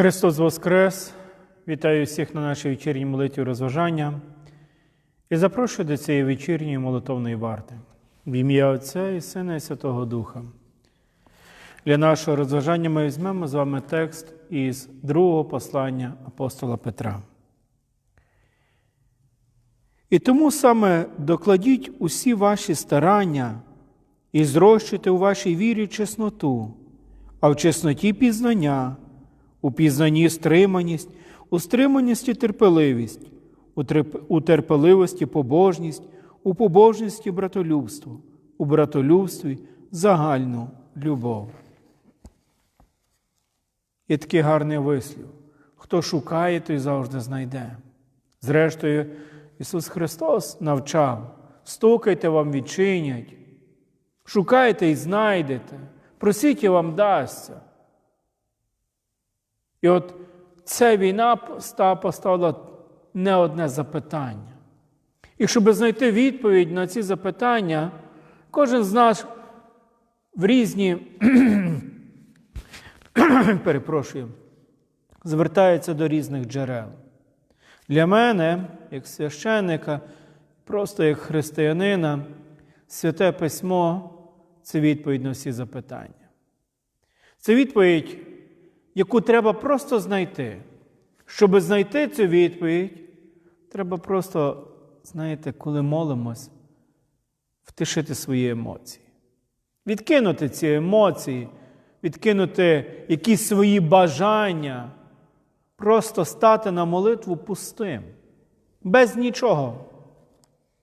Христос Воскрес! Вітаю всіх на нашій вечірній молитві розважання і запрошую до цієї вечірньої молитовної варти в ім'я Отця і Сина і Святого Духа. Для нашого розважання ми візьмемо з вами текст із другого послання апостола Петра. І тому саме докладіть усі ваші старання і зрощуйте у вашій вірі чесноту, а в чесноті пізнання, у пізнанні стриманість, у стриманості терпеливість, у терпеливості побожність, у побожності братолюбство, у братолюбстві загальну любов. І такий гарний вислів. Хто шукає, той завжди знайде. Зрештою, Ісус Христос навчав: стукайте вам відчинять, шукайте і знайдете, просіть і вам дасться. І от ця війна поставила не одне запитання. І щоб знайти відповідь на ці запитання, кожен з нас в різні, перепрошую, звертається до різних джерел. Для мене, як священника, просто як християнина, святе письмо це відповідь на всі запитання. Це відповідь, яку треба просто знайти. Щоб знайти цю відповідь, треба просто, знаєте, коли молимось, втишити свої емоції. Відкинути ці емоції, відкинути якісь свої бажання, просто стати на молитву пустим, без нічого,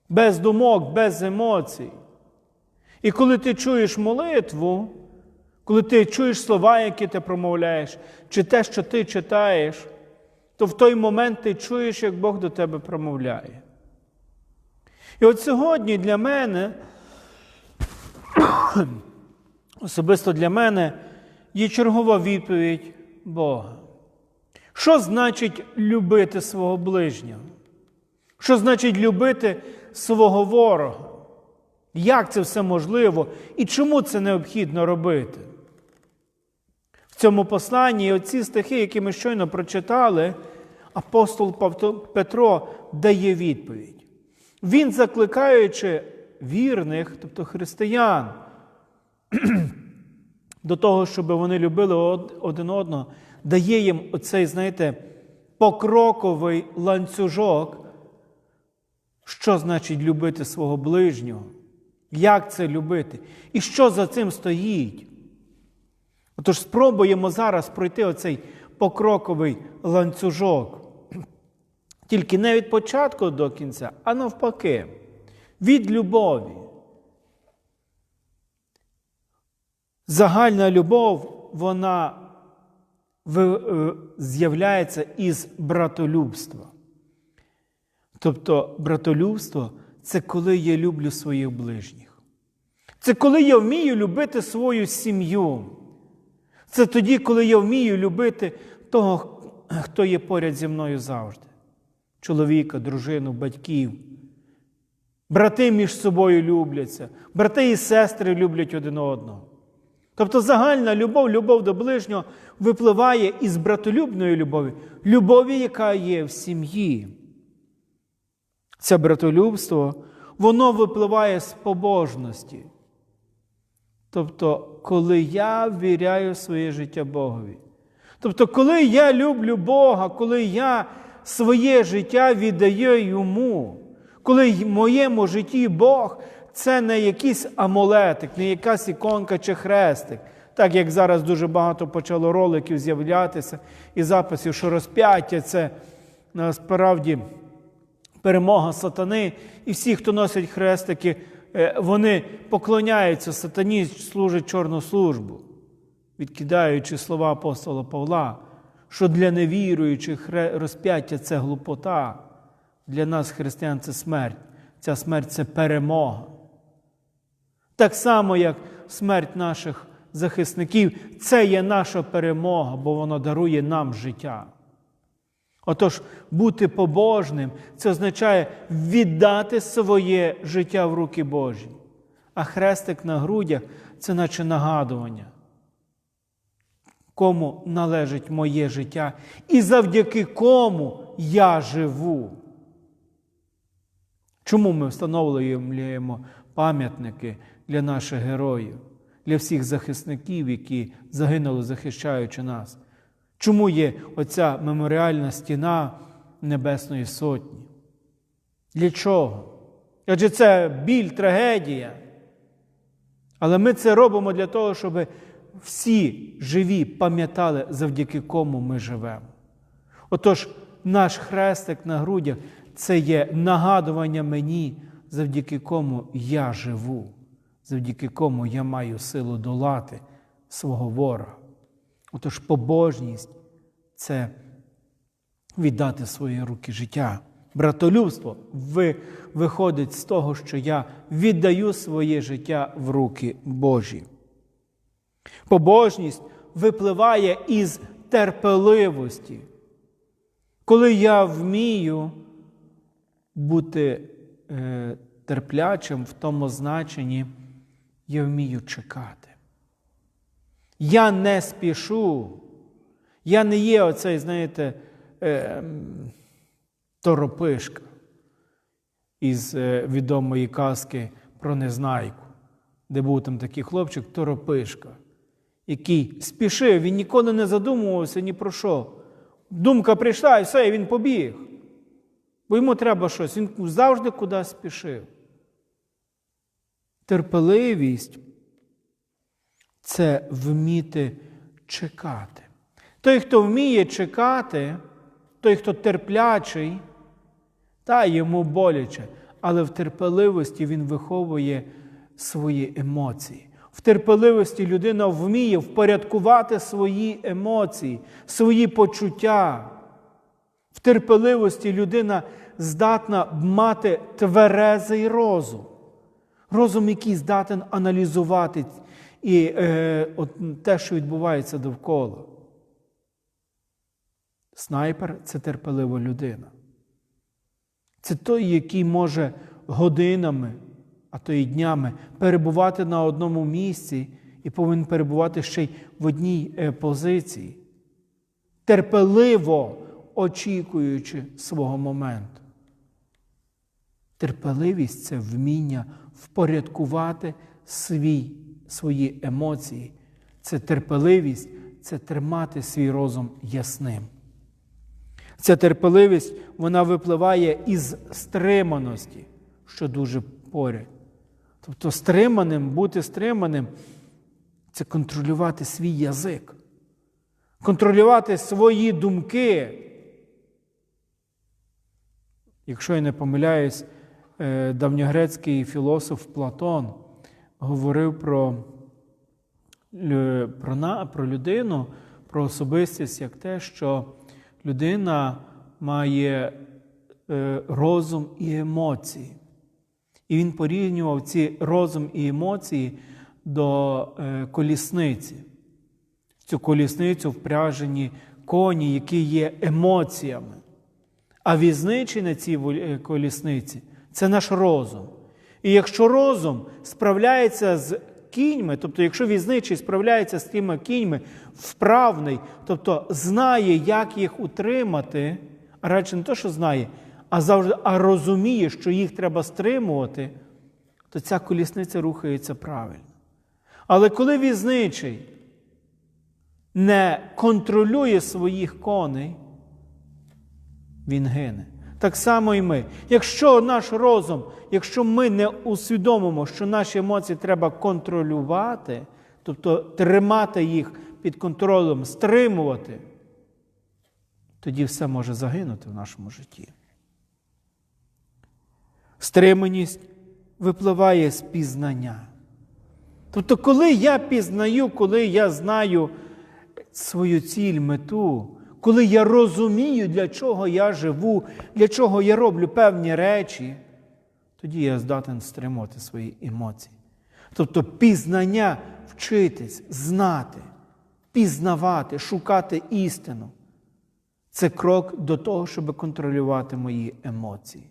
без думок, без емоцій. І коли ти чуєш молитву, коли ти чуєш слова, які ти промовляєш, чи те, що ти читаєш, то в той момент ти чуєш, як Бог до тебе промовляє. І от сьогодні для мене, особисто для мене, є чергова відповідь Бога. Що значить любити свого ближнього? Що значить любити свого ворога? Як це все можливо і чому це необхідно робити? Цьому посланні і оці стихи, які ми щойно прочитали, апостол Петро дає відповідь. Він, закликаючи вірних, тобто християн, до того, щоб вони любили один одного, дає їм оцей, знаєте, покроковий ланцюжок, що значить любити свого ближнього, як це любити, і що за цим стоїть. Отож, спробуємо зараз пройти оцей покроковий ланцюжок. Тільки не від початку до кінця, а навпаки, від любові. Загальна любов, вона е, з'являється із братолюбства. Тобто, братолюбство це коли я люблю своїх ближніх. Це коли я вмію любити свою сім'ю. Це тоді, коли я вмію любити того, хто є поряд зі мною завжди. Чоловіка, дружину, батьків. Брати між собою любляться, брати і сестри люблять один одного. Тобто загальна любов, любов до ближнього випливає із братолюбної любові, любові, яка є в сім'ї. Це братолюбство, воно випливає з побожності. Тобто, коли я ввіряю своє життя Богові. Тобто, коли я люблю Бога, коли я своє життя віддаю йому, коли в моєму житті Бог це не якийсь амулетик, не якась іконка чи хрестик. Так як зараз дуже багато почало роликів з'являтися і записів, що розп'яття це насправді перемога сатани, і всі, хто носять хрестики, вони поклоняються сатані, служать чорну службу, відкидаючи слова апостола Павла, що для невіруючих розп'яття це глупота, для нас, християн, це смерть. Ця смерть це перемога. Так само, як смерть наших захисників, це є наша перемога, бо воно дарує нам життя. Отож, бути побожним це означає віддати своє життя в руки Божі. А хрестик на грудях це наче нагадування. кому належить моє життя і завдяки кому я живу. Чому ми встановлюємо пам'ятники для наших героїв, для всіх захисників, які загинули, захищаючи нас? Чому є оця меморіальна стіна Небесної Сотні? Для чого? Адже це біль, трагедія. Але ми це робимо для того, щоб всі живі пам'ятали, завдяки кому ми живемо. Отож, наш хрестик на грудях це є нагадування мені, завдяки кому я живу, завдяки кому я маю силу долати свого ворога. Отож, побожність це віддати свої руки життя. Братолюбство виходить з того, що я віддаю своє життя в руки Божі. Побожність випливає із терпеливості, коли я вмію бути е, терплячим в тому значенні, я вмію чекати. Я не спішу. Я не є оцей, знаєте, е, торопишка із е, відомої казки про незнайку, де був там такий хлопчик торопишка, який спішив, він ніколи не задумувався ні про що. Думка прийшла і все, і він побіг. Бо йому треба щось, він завжди кудись спішив. Терпеливість це вміти чекати. Той, хто вміє чекати, той, хто терплячий, та йому боляче, але в терпеливості він виховує свої емоції. В терпеливості людина вміє впорядкувати свої емоції, свої почуття. В терпеливості людина здатна мати тверезий розум. Розум, який здатен аналізувати і е, от, те, що відбувається довкола. Снайпер це терпелива людина. Це той, який може годинами, а то й днями перебувати на одному місці і повинен перебувати ще й в одній е, позиції, терпеливо очікуючи свого моменту. Терпеливість це вміння впорядкувати свій, свої емоції. Це терпеливість, це тримати свій розум ясним. Ця терпеливість вона випливає із стриманості, що дуже поряд. Тобто, стриманим, бути стриманим це контролювати свій язик, контролювати свої думки. Якщо я не помиляюсь, е, давньогрецький філософ Платон говорив про, про, про людину, про особистість як те, що людина має е, розум і емоції. І він порівнював ці розум і емоції до е, колісниці. Цю колісницю впряжені коні, які є емоціями. А візничий на цій е, колісниці це наш розум. І якщо розум справляється з кіньми, тобто, якщо візничий справляється з тими кіньми, вправний, тобто знає, як їх утримати, а радше не то, що знає, а завжди а розуміє, що їх треба стримувати, то ця колісниця рухається правильно. Але коли візничий не контролює своїх коней, він гине. Так само і ми. Якщо наш розум, якщо ми не усвідомимо, що наші емоції треба контролювати, тобто тримати їх під контролем, стримувати, тоді все може загинути в нашому житті. Стриманість випливає з пізнання. Тобто, коли я пізнаю, коли я знаю свою ціль, мету, коли я розумію, для чого я живу, для чого я роблю певні речі, тоді я здатен стримувати свої емоції. Тобто пізнання вчитись, знати, пізнавати, шукати істину. Це крок до того, щоб контролювати мої емоції.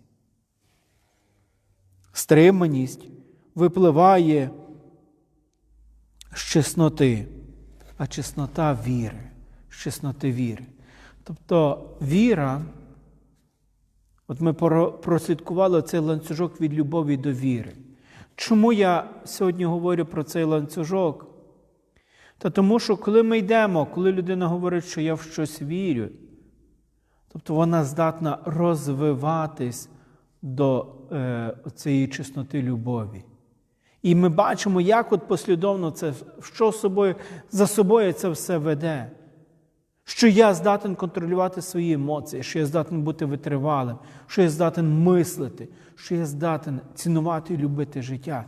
Стриманість випливає з чесноти. а чеснота віри, з чесноти віри. Тобто віра, от ми прослідкували цей ланцюжок від любові до віри. Чому я сьогодні говорю про цей ланцюжок? Та тому, що коли ми йдемо, коли людина говорить, що я в щось вірю, тобто вона здатна розвиватись до е, цієї чесноти любові. І ми бачимо, як от послідовно це, що собою, за собою це все веде. Що я здатен контролювати свої емоції, що я здатен бути витривалим, що я здатен мислити, що я здатен цінувати і любити життя.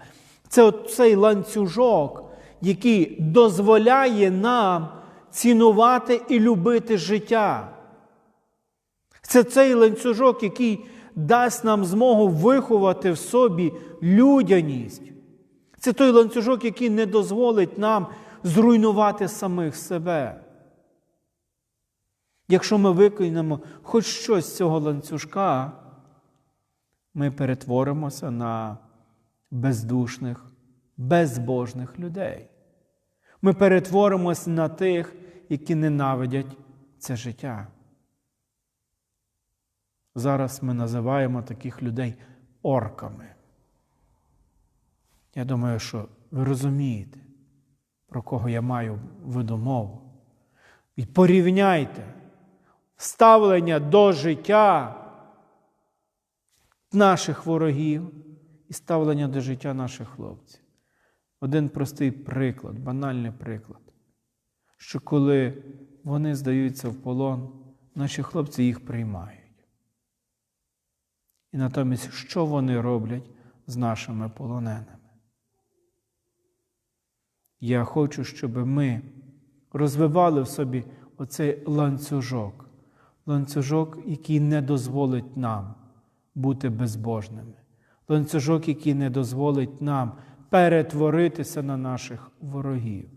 Це цей ланцюжок, який дозволяє нам цінувати і любити життя. Це цей ланцюжок, який дасть нам змогу виховати в собі людяність. Це той ланцюжок, який не дозволить нам зруйнувати самих себе. Якщо ми виконаємо хоч щось з цього ланцюжка, ми перетворимося на бездушних, безбожних людей. Ми перетворимося на тих, які ненавидять це життя. Зараз ми називаємо таких людей орками. Я думаю, що ви розумієте, про кого я маю виду мову. І порівняйте ставлення до життя наших ворогів і ставлення до життя наших хлопців. Один простий приклад, банальний приклад, що коли вони здаються в полон, наші хлопці їх приймають. І натомість, що вони роблять з нашими полоненими? Я хочу, щоб ми розвивали в собі оцей ланцюжок, ланцюжок, який не дозволить нам бути безбожними, ланцюжок, який не дозволить нам перетворитися на наших ворогів.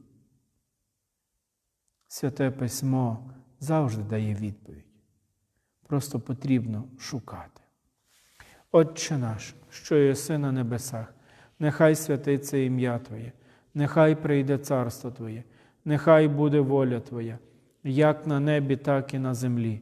Святе письмо завжди дає відповідь. Просто потрібно шукати. Отче наш, що єси на небесах, нехай святиться ім'я Твоє, нехай прийде царство Твоє, нехай буде воля Твоя, як на небі, так і на землі.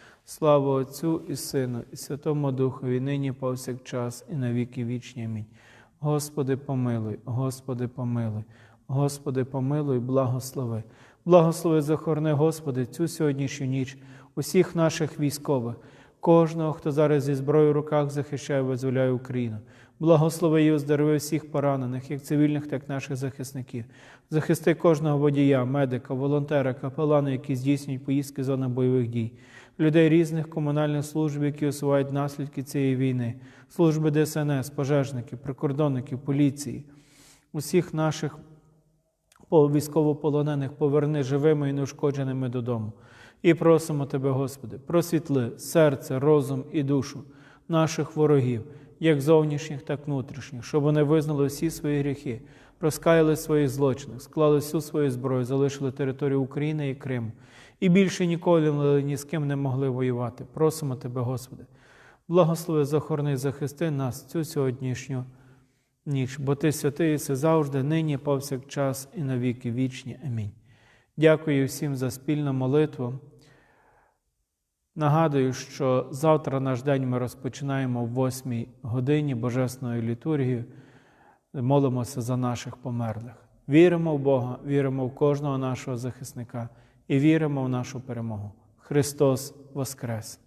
Слава Отцю і Сину, і Святому Духові, нині повсякчас, і на віки вічні. Амінь. Господи, помилуй, Господи, помилуй, Господи, помилуй, благослови. Благослови, захорони, Господи, цю сьогоднішню ніч, усіх наших військових, кожного, хто зараз зі зброєю в руках захищає, визволяє Україну. Благослови і оздорови всіх поранених, як цивільних, так і наших захисників. Захисти кожного водія, медика, волонтера, капелана, які здійснюють поїздки зони бойових дій, людей різних комунальних служб, які усувають наслідки цієї війни, служби ДСНС, пожежників, прикордонників, поліції, усіх наших військовополонених поверни живими і неушкодженими додому. І просимо Тебе, Господи, просвітли серце, розум і душу наших ворогів, як зовнішніх, так внутрішніх, щоб вони визнали всі свої гріхи, розкаяли своїх злочинах, склали всю свою зброю, залишили територію України і Криму. І більше ніколи ні з ким не могли воювати. Просимо Тебе, Господи, благослови, захорони, захисти нас цю сьогоднішню ніч, бо Ти святий, це завжди, нині, повсякчас і на віки вічні. Амінь. Дякую всім за спільну молитву. Нагадую, що завтра наш день ми розпочинаємо в 8 годині Божественною літургією, молимося за наших померлих. Віримо в Бога, віримо в кожного нашого захисника і віримо в нашу перемогу. Христос Воскрес!